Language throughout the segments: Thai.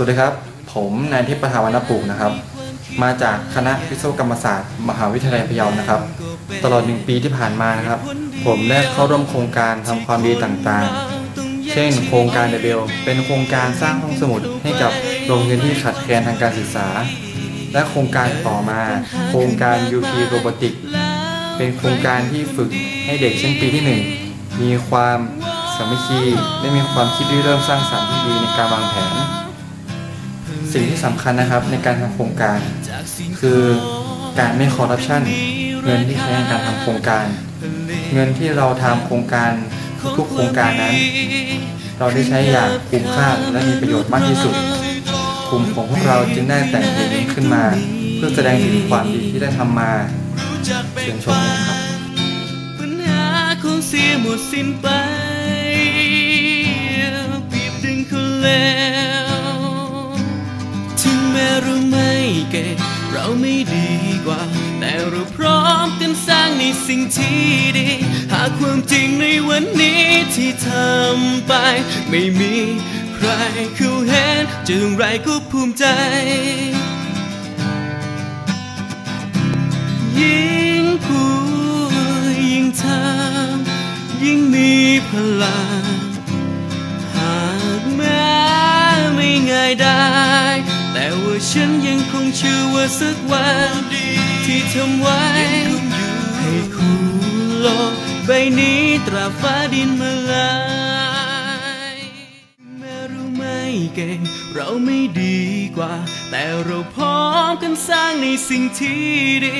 วัสดีครับ ผมนายทิพย์ประภาวรรณปลูกนะครับ มาจากคณะวิศวกรรมศาสตร์ มหาวิทยาลัยพะเยานะครับ ตลอดหนึ่งปีที่ผ่านมานะครับ ผมได้เข้าร่วมโครงการทำความดีต่างๆ เช่น โครงการเดเบลเป็นโครงการสร้างห้องสมุดให้กับโรงเรียนที่ขาดแคลนทางการศึกษา และโครงการต่อมา โครงการ UP Robotic เป็นโครงการที่ฝึกให้เด็กชั้นปีที่ 1 มีความสามัคคีและมีความคิดริเริ่มสร้างสรรค์ที่ดีในการวางแผน สิ่งที่สำคัญนะครับในการทำโครงการ คือการไม่คอร์รัปชันเงินที่ใช้ในการทำโครงการ เงินที่เราทำโครงการทุกโครงการนั้น เราได้ใช้อย่างคุ้มค่าและมีประโยชน์มากที่สุดกลุ่มของพวกเราจึงได้แต่งเพลงนี้ขึ้นมา เพื่อแสดงถึงความดีที่ได้ทำมาเชิญชมครับปัญหาคงเสียหมดสิ้นไป แม้เราไม่เก่งเราไม่ดีกว่า แต่เราพร้อมกันสร้างในสิ่งที่ดี หากความจริงในวันนี้ที่ทำไป ไม่มีใครเขาเห็นจะอย่างไรก็ภูมิใจ ยิ่งพูดยิ่งทำยิ่งมีพลัง ฉันยังคงเชื่อว่าสักวันที่ทำไว้ให้คู่โลกใบนี้ตราฟ้าดินมาลายแม้เราไม่เก่ง เราไม่ดีกว่า แต่เราพร้อมกันสร้างในสิ่งที่ดี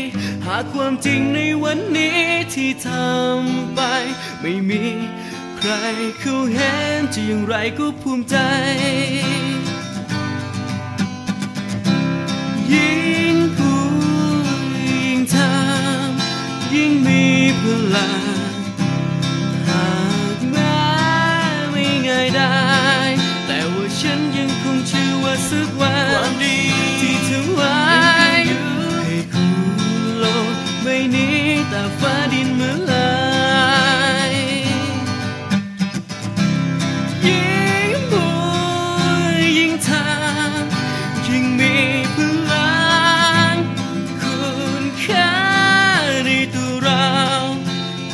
หาความจริงในวันนี้ที่ทำไป ไม่มีใครเขาเห็นจะอย่างไรก็ภูมิใจ ยิ่งพูดยิ่งทำยิ่งมีพลังหากแม้ไม่ง่ายได้ แต่ว่าฉันยังคงเชื่อว่าสักวัน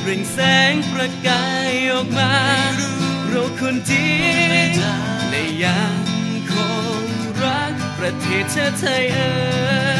เร่งแสงประกายออกมาเราคนดีและยังคงรักประเทศชาติไทยเอ่